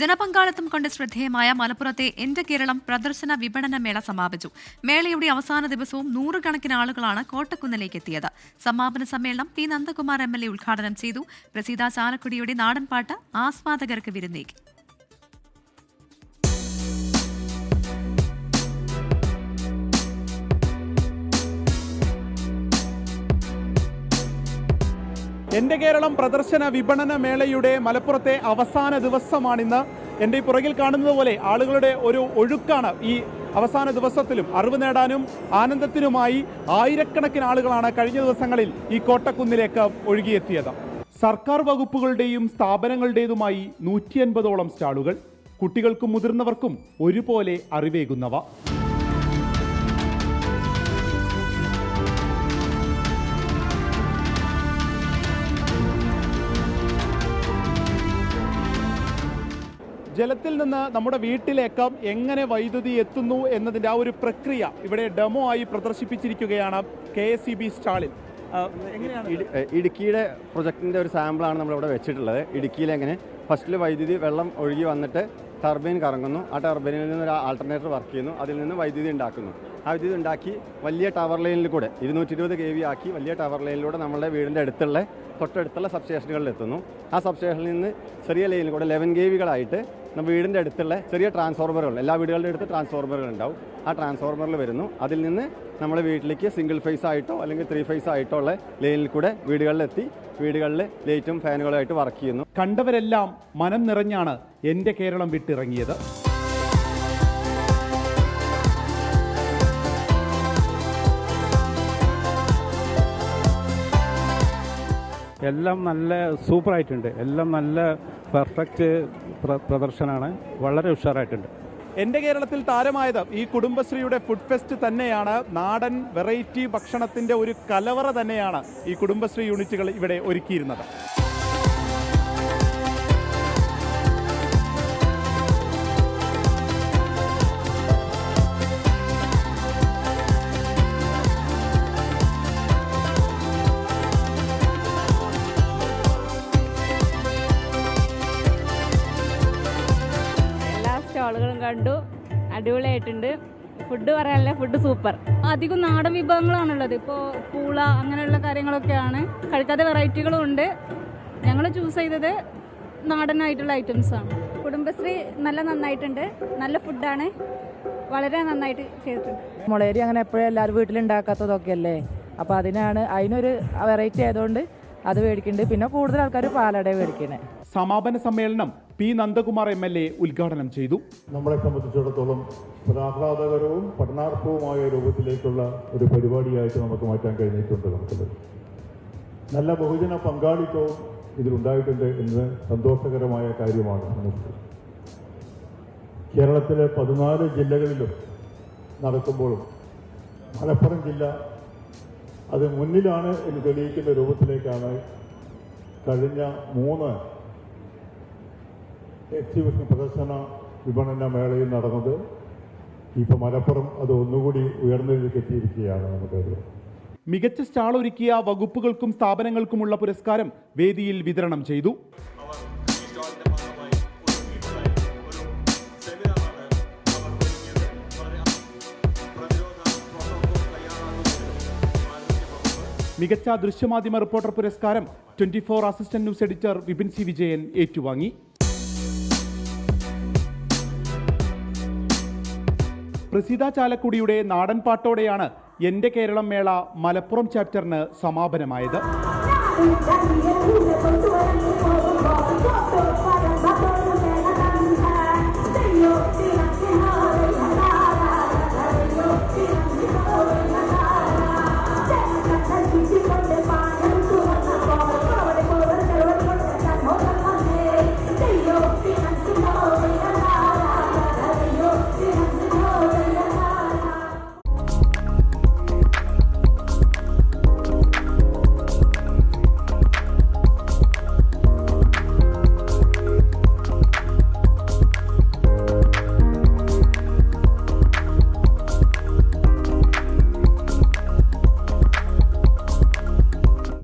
ജനപങ്കാളിത്തം കൊണ്ട് ശ്രദ്ധേയമായ മലപ്പുറത്തെ എന്റെ കേരളം പ്രദർശന വിപണന മേള സമാപിച്ചു. മേളയുടെ അവസാന ദിവസവും നൂറുകണക്കിന് ആളുകളാണ് കോട്ടക്കുന്നിലേക്ക് എത്തിയത്. സമാപന സമ്മേളനം പി നന്ദകുമാർ എം ഉദ്ഘാടനം ചെയ്തു. പ്രസീത ചാലക്കുടിയുടെ നാടൻപാട്ട് ആസ്വാദകർക്ക് വിരുന്നേകി. എന്റെ കേരളം പ്രദർശന വിപണന മേളയുടെ മലപ്പുറത്തെ അവസാന ദിവസമാണിന്ന്. എന്റെ ഈ പുറകിൽ കാണുന്നത് പോലെ ആളുകളുടെ ഒരു ഒഴുക്കാണ് ഈ അവസാന ദിവസത്തിലും. അറിവ് നേടാനും ആനന്ദത്തിനുമായി ആയിരക്കണക്കിന് ആളുകളാണ് കഴിഞ്ഞ ദിവസങ്ങളിൽ ഈ കോട്ടക്കുന്നിലേക്ക് ഒഴുകിയെത്തിയത്. സർക്കാർ വകുപ്പുകളുടെയും സ്ഥാപനങ്ങളുടേതുമായി നൂറ്റി അൻപതോളം സ്റ്റാളുകൾ. കുട്ടികൾക്കും മുതിർന്നവർക്കും ഒരുപോലെ അറിവേകുന്നവ. ജലത്തിൽ നിന്ന് നമ്മുടെ വീട്ടിലേക്ക് എങ്ങനെ വൈദ്യുതി എത്തുന്നു എന്നതിന്റെ ആ ഒരു പ്രക്രിയ ഇവിടെ ഡെമോ ആയി പ്രദർശിപ്പിച്ചിരിക്കുകയാണ് കെ എസ് ഇ ബി സ്റ്റാളിൽ. എങ്ങനെയാണ്? ഇടുക്കിയുടെ പ്രൊജക്ടിന്റെ ഒരു സാമ്പിളാണ് നമ്മളിവിടെ വെച്ചിട്ടുള്ളത്. ഇടുക്കിയിൽ എങ്ങനെ? ഫസ്റ്റിൽ വൈദ്യുതി വെള്ളം ഒഴുകി വന്നിട്ട് ടർബൈൻ കറങ്ങുന്നു. ആ ടർബൈനിൽ നിന്ന് ഒരു ആൾട്ടർനേറ്റർ വർക്ക് ചെയ്യുന്നു. അതിൽ നിന്ന് വൈദ്യുതി ഉണ്ടാക്കുന്നു. ആ വൈദ്യുതി ഉണ്ടാക്കി വലിയ ടവർ ലൈനിൽ കൂടെ ഇരുന്നൂറ്റി ഇരുപത് കെ വി ആക്കി വലിയ ടവർ ലൈനിലൂടെ നമ്മളുടെ വീടിന്റെ അടുത്തുള്ള തൊട്ടടുത്തുള്ള സബ്സ്റ്റേഷനുകളിൽ എത്തുന്നു. ആ സബ്സ്റ്റേഷനിൽ നിന്ന് ചെറിയ ലൈനിൽ കൂടെ ലെവൻ കെ വികളായിട്ട് നമ്മുടെ വീടിന്റെ അടുത്തുള്ള ചെറിയ ട്രാൻസ്ഫോർമറുകൾ എല്ലാ വീടുകളുടെ അടുത്ത് ട്രാൻസ്ഫോർമറുകൾ ഉണ്ടാവും. ആ ട്രാൻസ്ഫോർമറിൽ വരുന്നു. അതിൽ നിന്ന് നമ്മുടെ വീട്ടിലേക്ക് സിംഗിൾ ഫേസ് ആയിട്ടോ അല്ലെങ്കിൽ ത്രീ ഫേസ് ആയിട്ടോ ഉള്ള ലൈനിൽ കൂടെ വീടുകളിലെത്തി വീടുകളിൽ ലൈറ്റും ഫാനുകളുമായിട്ട് വർക്ക് ചെയ്യുന്നു. കണ്ടവരെല്ലാം മനം നിറഞ്ഞാണ് എന്റെ കേരളം വിട്ടിറങ്ങിയത്. എല്ലാം നല്ല സൂപ്പറായിട്ടുണ്ട്. എല്ലാം നല്ല പെർഫെക്റ്റ് പ്ര- പ്രദർശനമാണ് വളരെ ഉഷാറായിട്ടുണ്ട്. എന്റെ കേരളത്തിൽ താരമായത് ഈ കുടുംബശ്രീയുടെ ഫുഡ് ഫെസ്റ്റ് തന്നെയാണ്. നാടൻ വെറൈറ്റി ഭക്ഷണത്തിന്റെ ഒരു കലവറ തന്നെയാണ് ഈ കുടുംബശ്രീ യൂണിറ്റുകൾ ഇവിടെ ഒരുക്കിയിരുന്നത്. കണ്ടു. അടിപൊളിയായിട്ടുണ്ട്. ഫുഡ് പറയാനല്ലേ ഫുഡ് സൂപ്പർ അധികം നാടൻ വിഭവങ്ങളാണുള്ളത്. ഇപ്പോൾ പൂള അങ്ങനെയുള്ള കാര്യങ്ങളൊക്കെയാണ്. കഴിക്കാത്ത വെറൈറ്റികളും ഉണ്ട്. ഞങ്ങൾ ചൂസ് ചെയ്തത് നാടനായിട്ടുള്ള ഐറ്റംസ് ആണ്. കുടുംബശ്രീ നല്ല നന്നായിട്ടുണ്ട്. നല്ല ഫുഡാണ് വളരെ നന്നായിട്ട് ചെയ്തിട്ടുണ്ട്. മുളേരി അങ്ങനെ എപ്പോഴും എല്ലാവരും വീട്ടിലുണ്ടാക്കാത്തതൊക്കെ അല്ലേ? അപ്പോൾ അതിനാണ് അതിനൊരു വെറൈറ്റി ആയതുകൊണ്ട് അത് മേടിക്കുന്നുണ്ട്. പിന്നെ കൂടുതൽ ആൾക്കാർ പാലട മേടിക്കണേ. സമാപന സമ്മേളനം P Nandakumar M L A ഉദ്ഘാടനം ചെയ്തു. നമ്മളെ സംബന്ധിച്ചിടത്തോളം ഒരു ആഹ്ലാദകരവും പഠനാർത്ഥവുമായ രൂപത്തിലേക്കുള്ള ഒരു പരിപാടിയായിട്ട് നമുക്ക് മാറ്റാൻ കഴിഞ്ഞിട്ടുണ്ട് നമുക്കത്. നല്ല ബഹുജന പങ്കാളിത്തവും ഇതിലുണ്ടായിട്ടുണ്ട് എന്ന് സന്തോഷകരമായ കാര്യമാണ് നമുക്ക്. കേരളത്തിലെ പതിനാല് ജില്ലകളിലും നടക്കുമ്പോഴും മലപ്പുറം ജില്ല അത് മുന്നിലാണ് എന്ന് തെളിയിക്കുന്ന രൂപത്തിലേക്കാണ് കഴിഞ്ഞ മൂന്ന് എക്സിബിഷൻ പ്രദർശന വിപണന മേളയിൽ നടന്നത്. ഇപ്പൊ മലപ്പുറം അത് ഒന്നുകൂടി ഉയർന്നതിലേക്ക് എത്തിയിരിക്കുകയാണ് നമുക്കറിയാം മികച്ച സ്റ്റാൾ ഒരുക്കിയ വകുപ്പുകൾക്കും സ്ഥാപനങ്ങൾക്കുമുള്ള പുരസ്കാരം വേദിയിൽ വിതരണം ചെയ്തു. മികച്ച ദൃശ്യമാധ്യമ റിപ്പോർട്ടർ പുരസ്കാരം twenty four assistant news editor Vipin C Vijayan ഏറ്റുവാങ്ങി. പ്രസീത ചാലക്കുടിയുടെ നാടൻ പാട്ടോടെയാണ് എന്റെ കേരളം മേള മലപ്പുറം ചാപ്റ്ററിന് സമാപനമായത്.